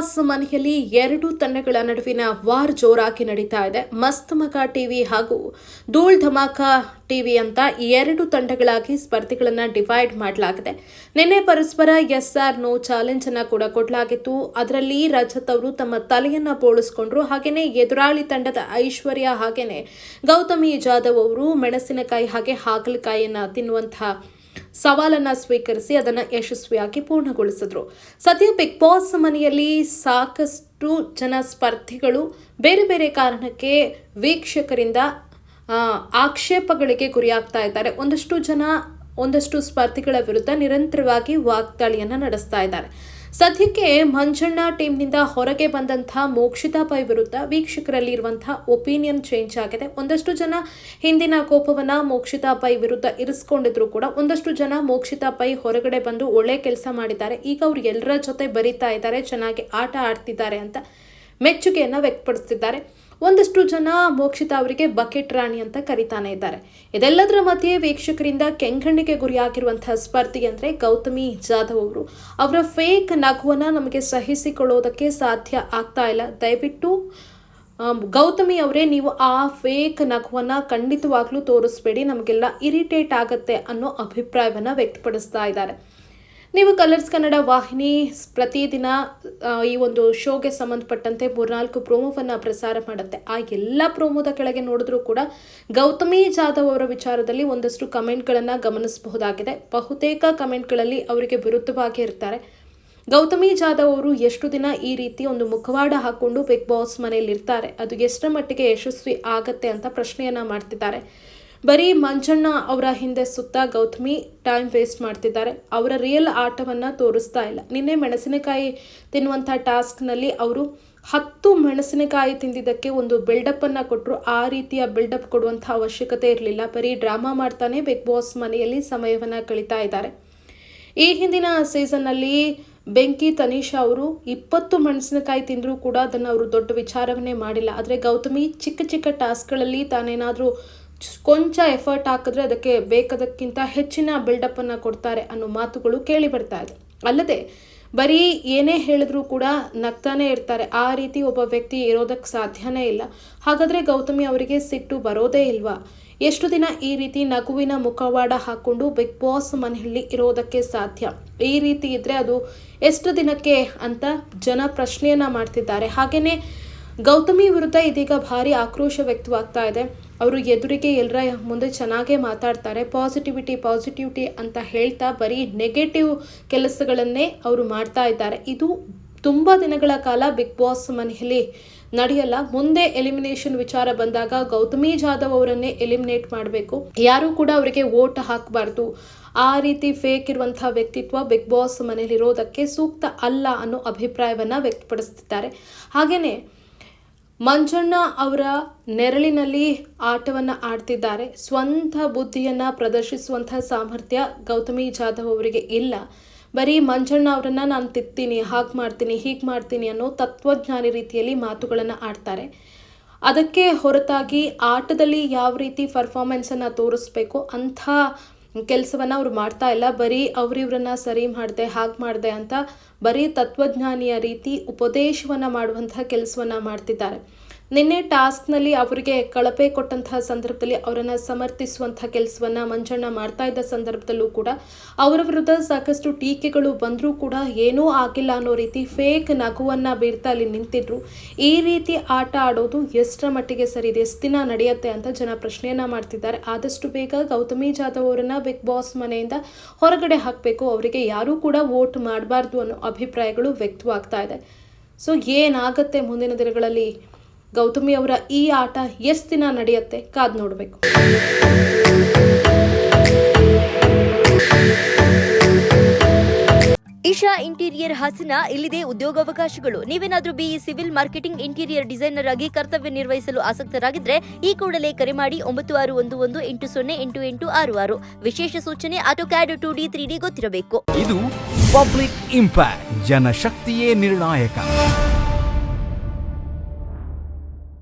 Boss ಮನೆಯಲ್ಲಿ ಎರಡು ತಂಡಗಳ ನಡುವಿನ ವಾರ್ ಜೋರಾಗಿ ನಡೀತಾ ಇದೆ. ಮಸ್ತ್ ಮಗ ಟಿವಿ ಹಾಗೂ ಧೂಳ್ ಧಮಾಕ ಟಿವಿ ಅಂತ ಎರಡು ತಂಡಗಳಾಗಿ ಸ್ಪರ್ಧಿಗಳನ್ನು ಡಿವೈಡ್ ಮಾಡಲಾಗಿದೆ. ನಿನ್ನೆ ಪರಸ್ಪರ ಎಸ್ ಆರ್ ನೋ ಚಾಲೆಂಜ್ ಅನ್ನ ಕೂಡ ಕೊಡಲಾಗಿತ್ತು. ಅದರಲ್ಲಿ ರಜತ್ ಅವರು ತಮ್ಮ ತಲೆಯನ್ನ ಬೋಳಿಸ್ಕೊಂಡ್ರು. ಹಾಗೇನೆ ಎದುರಾಳಿ ತಂಡದ ಐಶ್ವರ್ಯ ಹಾಗೇನೆ ಗೌತಮಿ ಜಾಧವ್ ಅವರು ಮೆಣಸಿನಕಾಯಿ ಹಾಗೆ ಹಾಗಲಕಾಯಿಯನ್ನ ತಿನ್ನುವಂತಹ ಸವಾಲನ್ನ ಸ್ವೀಕರಿಸಿ ಅದನ್ನ ಯಶಸ್ವಿಯಾಗಿ ಪೂರ್ಣಗೊಳಿಸಿದ್ರು. ಸದ್ಯ ಬಿಗ್ ಬಾಸ್ ಮನೆಯಲ್ಲಿ ಸಾಕಷ್ಟು ಜನ ಸ್ಪರ್ಧಿಗಳು ಬೇರೆ ಬೇರೆ ಕಾರಣಕ್ಕೆ ವೀಕ್ಷಕರಿಂದ ಆಕ್ಷೇಪಗಳಿಗೆ ಗುರಿಯಾಗ್ತಾ ಇದ್ದಾರೆ. ಒಂದಷ್ಟು ಜನ ಒಂದಷ್ಟು ಸ್ಪರ್ಧಿಗಳ ವಿರುದ್ಧ ನಿರಂತರವಾಗಿ ವಾಗ್ದಾಳಿಯನ್ನು ನಡೆಸ್ತಾ ಇದ್ದಾರೆ. ಸದ್ಯಕ್ಕೆ ಮಂಜಣ್ಣ ಟೀಮ್ನಿಂದ ಹೊರಗೆ ಬಂದಂಥ ಮೋಕ್ಷಿತಾ ಪೈ ವಿರುದ್ಧ ವೀಕ್ಷಕರಲ್ಲಿ ಇರುವಂತಹ ಒಪಿನಿಯನ್ ಚೇಂಜ್ ಆಗಿದೆ. ಒಂದಷ್ಟು ಜನ ಹಿಂದಿನ ಕೋಪವನ್ನ ಮೋಕ್ಷಿತಾ ಪೈ ವಿರುದ್ಧ ಇರಿಸ್ಕೊಂಡಿದ್ರು ಕೂಡ ಒಂದಷ್ಟು ಜನ ಮೋಕ್ಷಿತಾ ಪೈ ಹೊರಗಡೆ ಬಂದು ಒಳ್ಳೆ ಕೆಲಸ ಮಾಡಿದ್ದಾರೆ. ಈಗ ಅವ್ರು ಎಲ್ಲರ ಜೊತೆ ಬರಿತಾ ಇದ್ದಾರೆ, ಚೆನ್ನಾಗಿ ಆಟ ಆಡ್ತಿದ್ದಾರೆ ಅಂತ ಮೆಚ್ಚುಗೆಯನ್ನ ವ್ಯಕ್ತಪಡಿಸ್ತಿದ್ದಾರೆ. ಒಂದಷ್ಟು ಜನ ಮೋಕ್ಷಿತ ಅವರಿಗೆ ಬಕೆಟ್ ರಾಣಿ ಅಂತ ಕರಿತಾನೆ ಇದ್ದಾರೆ. ಇದೆಲ್ಲದರ ಮಧ್ಯೆ ವೀಕ್ಷಕರಿಂದ ಕೆಂಗಣ್ಣಿಗೆ ಗುರಿಯಾಗಿರುವಂತಹ ಸ್ಪರ್ಧಿ ಅಂದರೆ ಗೌತಮಿ ಜಾಧವ್ ಅವರು. ಅವರ ಫೇಕ್ ನಗುವನ್ನ ನಮಗೆ ಸಹಿಸಿಕೊಳ್ಳೋದಕ್ಕೆ ಸಾಧ್ಯ ಆಗ್ತಾ ಇಲ್ಲ. ದಯವಿಟ್ಟು ಗೌತಮಿ ಅವರೇ ನೀವು ಆ ಫೇಕ್ ನಗುವನ್ನ ಖಂಡಿತವಾಗ್ಲೂ ತೋರಿಸ್ಬೇಡಿ. ನಮಗೆಲ್ಲ ಇರಿಟೇಟ್ ಆಗುತ್ತೆ ಅನ್ನೋ ಅಭಿಪ್ರಾಯವನ್ನ ವ್ಯಕ್ತಪಡಿಸ್ತಾ ಇದ್ದಾರೆ. ನೀವು ಕಲರ್ಸ್ ಕನ್ನಡ ವಾಹಿನಿ ಪ್ರತಿದಿನ ಈ ಒಂದು ಶೋಗೆ ಸಂಬಂಧಪಟ್ಟಂತೆ ಮೂರ್ನಾಲ್ಕು ಪ್ರೋಮೋವನ್ನು ಪ್ರಸಾರ ಮಾಡುತ್ತೆ. ಆ ಎಲ್ಲ ಪ್ರೋಮೋದ ಕೆಳಗೆ ನೋಡಿದ್ರೂ ಕೂಡ ಗೌತಮಿ ಜಾಧವ್ ಅವರ ವಿಚಾರದಲ್ಲಿ ಒಂದಷ್ಟು ಕಮೆಂಟ್ಗಳನ್ನು ಗಮನಿಸಬಹುದಾಗಿದೆ. ಬಹುತೇಕ ಕಮೆಂಟ್ಗಳಲ್ಲಿ ಅವರಿಗೆ ವಿರುದ್ಧವಾಗಿ ಇರ್ತಾರೆ. ಗೌತಮಿ ಜಾಧವ್ ಅವರು ಎಷ್ಟು ದಿನ ಈ ರೀತಿ ಒಂದು ಮುಖವಾಡ ಹಾಕ್ಕೊಂಡು ಬಿಗ್ ಬಾಸ್ ಮನೆಯಲ್ಲಿ ಇರ್ತಾರೆ ಅದು ಎಷ್ಟರ ಮಟ್ಟಿಗೆ ಯಶಸ್ವಿ ಆಗತ್ತೆ ಅಂತ ಪ್ರಶ್ನೆಯನ್ನು ಮಾಡ್ತಿದ್ದಾರೆ. ಬರೀ ಮಂಜಣ್ಣ ಅವರ ಹಿಂದೆ ಸುತ್ತ ಗೌತಮಿ ಟೈಮ್ ವೇಸ್ಟ್ ಮಾಡ್ತಿದ್ದಾರೆ. ಅವರ ರಿಯಲ್ ಆಟವನ್ನು ತೋರಿಸ್ತಾ ಇಲ್ಲ. ನಿನ್ನೆ ಮೆಣಸಿನಕಾಯಿ ತಿನ್ನುವಂಥ ಟಾಸ್ಕ್ನಲ್ಲಿ ಅವರು ಹತ್ತು ಮೆಣಸಿನಕಾಯಿ ತಿಂದಿದ್ದಕ್ಕೆ ಒಂದು ಬಿಲ್ಡಪ್ ಅನ್ನ ಕೊಟ್ಟರು ಆ ರೀತಿಯ ಬಿಲ್ಡಪ್ ಕೊಡುವಂಥ ಅವಶ್ಯಕತೆ ಇರಲಿಲ್ಲ. ಬರೀ ಡ್ರಾಮಾ ಮಾಡ್ತಾನೆ ಬಿಗ್ ಬಾಸ್ ಮನೆಯಲ್ಲಿ ಸಮಯವನ್ನ ಕಳೀತಾ ಇದ್ದಾರೆ. ಈ ಹಿಂದಿನ ಸೀಸನ್ನಲ್ಲಿ ಬೆಂಕಿ ತನೀಶಾ ಅವರು ಇಪ್ಪತ್ತು ಮೆಣಸಿನಕಾಯಿ ತಿಂದರೂ ಕೂಡ ಅದನ್ನು ಅವರು ದೊಡ್ಡ ವಿಚಾರವನ್ನೇ ಮಾಡಿಲ್ಲ. ಆದರೆ ಗೌತಮಿ ಚಿಕ್ಕ ಚಿಕ್ಕ ಟಾಸ್ಕ್ಗಳಲ್ಲಿ ತಾನೇನಾದರೂ ಕೊಂಚ ಎಫರ್ಟ್ ಹಾಕಿದ್ರೆ ಅದಕ್ಕೆ ಬೇಕಾದಕ್ಕಿಂತ ಹೆಚ್ಚಿನ ಬಿಲ್ಡಪ್ಪನ್ನು ಕೊಡ್ತಾರೆ ಅನ್ನೋ ಮಾತುಗಳು ಕೇಳಿ ಬರ್ತಾ ಇದೆ. ಅಲ್ಲದೆ, ಬರೀ ಏನೇ ಹೇಳಿದ್ರೂ ಕೂಡ ನಗ್ತಾನೆ ಇರ್ತಾರೆ. ಆ ರೀತಿ ಒಬ್ಬ ವ್ಯಕ್ತಿ ಇರೋದಕ್ಕೆ ಸಾಧ್ಯನೇ ಇಲ್ಲ. ಹಾಗಾದರೆ ಗೌತಮಿ ಅವರಿಗೆ ಸಿಟ್ಟು ಬರೋದೇ ಇಲ್ವಾ? ಎಷ್ಟು ದಿನ ಈ ರೀತಿ ನಗುವಿನ ಮುಖವಾಡ ಹಾಕೊಂಡು ಬಿಗ್ ಬಾಸ್ ಮನೆಯಲ್ಲಿ ಇರೋದಕ್ಕೆ ಸಾಧ್ಯ? ಈ ರೀತಿ ಇದ್ರೆ ಅದು ಎಷ್ಟು ದಿನಕ್ಕೆ ಅಂತ ಜನ ಪ್ರಶ್ನೆಯನ್ನ ಮಾಡ್ತಿದ್ದಾರೆ. ಹಾಗೇನೆ ಗೌತಮಿ ವಿರುದ್ಧ ಇದೀಗ ಭಾರಿ ಆಕ್ರೋಶ ವ್ಯಕ್ತವಾಗ್ತಾ ಇದೆ. ಅವರು ಎದುರಿಗೆ ಎಲ್ಲರ ಮುಂದೆ ಚೆನ್ನಾಗೇ ಮಾತಾಡ್ತಾರೆ. ಪಾಸಿಟಿವಿಟಿ ಪಾಸಿಟಿವಿಟಿ ಅಂತ ಹೇಳ್ತಾ ಬರೀ ನೆಗೆಟಿವ್ ಕೆಲಸಗಳನ್ನೇ ಅವರು ಮಾಡ್ತಾ ಇದ್ದಾರೆ. ಇದು ತುಂಬ ದಿನಗಳ ಕಾಲ ಬಿಗ್ ಬಾಸ್ ಮನೆಯಲ್ಲಿ ನಡೆಯಲ್ಲ. ಮುಂದೆ ಎಲಿಮಿನೇಷನ್ ವಿಚಾರ ಬಂದಾಗ ಗೌತಮಿ ಜಾಧವ್ ಅವರನ್ನೇ ಎಲಿಮಿನೇಟ್ ಮಾಡಬೇಕು. ಯಾರು ಕೂಡ ಅವರಿಗೆ ವೋಟ್ ಹಾಕಬಾರ್ದು. ಆ ರೀತಿ ಫೇಕ್ ಇರುವಂತಹ ವ್ಯಕ್ತಿತ್ವ ಬಿಗ್ ಬಾಸ್ ಮನೆಯಲ್ಲಿರೋದಕ್ಕೆ ಸೂಕ್ತ ಅಲ್ಲ ಅನ್ನೋ ಅಭಿಪ್ರಾಯವನ್ನು ವ್ಯಕ್ತಪಡಿಸ್ತಿದ್ದಾರೆ. ಹಾಗೇನೆ ಮಂಜಣ್ಣ ಅವರ ನೆರಳಿನಲ್ಲಿ ಆಟವನ್ನು ಆಡ್ತಿದ್ದಾರೆ. ಸ್ವಂತ ಬುದ್ಧಿಯನ್ನ ಪ್ರದರ್ಶಿಸುವಂಥ ಸಾಮರ್ಥ್ಯ ಗೌತಮಿ ಜಾಧವ್ ಅವರಿಗೆ ಇಲ್ಲ. ಬರೀ ಮಂಜಣ್ಣ ಅವರನ್ನು ನಾನು ತಿತ್ತೀನಿ, ಹಾಗೆ ಮಾಡ್ತೀನಿ, ಹೀಗೆ ಮಾಡ್ತೀನಿ ಅನ್ನೋ ತತ್ವಜ್ಞಾನಿ ರೀತಿಯಲ್ಲಿ ಮಾತುಗಳನ್ನು ಆಡ್ತಾರೆ. ಅದಕ್ಕೆ ಹೊರತಾಗಿ ಆಟದಲ್ಲಿ ಯಾವ ರೀತಿ ಪರ್ಫಾರ್ಮೆನ್ಸನ್ನು ತೋರಿಸ್ಬೇಕು, ಅಂಥ ಕೆಲಸವನ್ನು ಅವ್ರು ಮಾಡ್ತಾ ಇಲ್ಲ. ಬರೀ ಅವ್ರಿವ್ರನ್ನ ಸರಿ ಮಾಡಿದೆ, ಹಾಗೆ ಮಾಡಿದೆ ಅಂತ ಬರೀ ತತ್ವಜ್ಞಾನಿಯ ರೀತಿ ಉಪದೇಶವನ್ನು ಮಾಡುವಂತಹ ಕೆಲಸವನ್ನು ಮಾಡ್ತಿದ್ದಾರೆ. ನಿನ್ನೆ ಟಾಸ್ಕ್ನಲ್ಲಿ ಅವರಿಗೆ ಕಳಪೆ ಕೊಟ್ಟಂತಹ ಸಂದರ್ಭದಲ್ಲಿ ಅವರನ್ನು ಸಮರ್ಥಿಸುವಂತಹ ಕೆಲಸವನ್ನು ಮಂಜಣ್ಣ ಮಾಡ್ತಾ ಇದ್ದ ಸಂದರ್ಭದಲ್ಲೂ ಕೂಡ ಅವರ ವಿರುದ್ಧ ಸಾಕಷ್ಟು ಟೀಕೆಗಳು ಬಂದರೂ ಕೂಡ ಏನೂ ಆಗಿಲ್ಲ ಅನ್ನೋ ರೀತಿ ಫೇಕ್ ನಗುವನ್ನು ಬೀರ್ತಾ ಅಲ್ಲಿ ನಿಂತಿದ್ರು. ಈ ರೀತಿ ಆಟ ಆಡೋದು ಎಷ್ಟರ ಮಟ್ಟಿಗೆ ಸರಿ ಇದೆ? ಎಷ್ಟು ದಿನ ನಡೆಯುತ್ತೆ ಅಂತ ಜನ ಪ್ರಶ್ನೆಯನ್ನು ಮಾಡ್ತಿದ್ದಾರೆ. ಆದಷ್ಟು ಬೇಗ ಗೌತಮಿ ಜಾಧವ್ ಅವರನ್ನ ಬಿಗ್ ಬಾಸ್ ಮನೆಯಿಂದ ಹೊರಗಡೆ ಹಾಕಬೇಕು. ಅವರಿಗೆ ಯಾರೂ ಕೂಡ ವೋಟ್ ಮಾಡಬಾರ್ದು ಅನ್ನೋ ಅಭಿಪ್ರಾಯಗಳು ವ್ಯಕ್ತವಾಗ್ತಾ ಇದೆ. ಸೊ ಏನಾಗುತ್ತೆ ಮುಂದಿನ ದಿನಗಳಲ್ಲಿ? ಗೌತಮಿ ಅವರ ಈ ಆಟ ಎಷ್ಟು ದಿನ ನಡೆಯುತ್ತೆ ಕಾದ್ ನೋಡಬೇಕು. ಇಶಾ ಇಂಟೀರಿಯರ್ ಹಾಸನ ಇಲ್ಲಿದೆ ಉದ್ಯೋಗಾವಕಾಶಗಳು. ನೀವೇನಾದ್ರೂ BE civil marketing interior designer ಆಗಿ ಕರ್ತವ್ಯ ನಿರ್ವಹಿಸಲು ಆಸಕ್ತರಾಗಿದ್ರೆ ಈ ಕೂಡಲೇ ಕರೆ ಮಾಡಿ ಒಂಬತ್ತು ಆರು ಒಂದು ಒಂದು ಎಂಟು ಸೊನ್ನೆ ಎಂಟು ಎಂಟು ಆರು ಆರು. ವಿಶೇಷ ಸೂಚನೆ auto CAD two D three D ಗೊತ್ತಿರಬೇಕು. ಇದು ಪಬ್ಲಿಕ್ ಇಂಪ್ಯಾಕ್ಟ್ ಜನಶಕ್ತಿಯೇ ನಿರ್ಣಾಯಕ.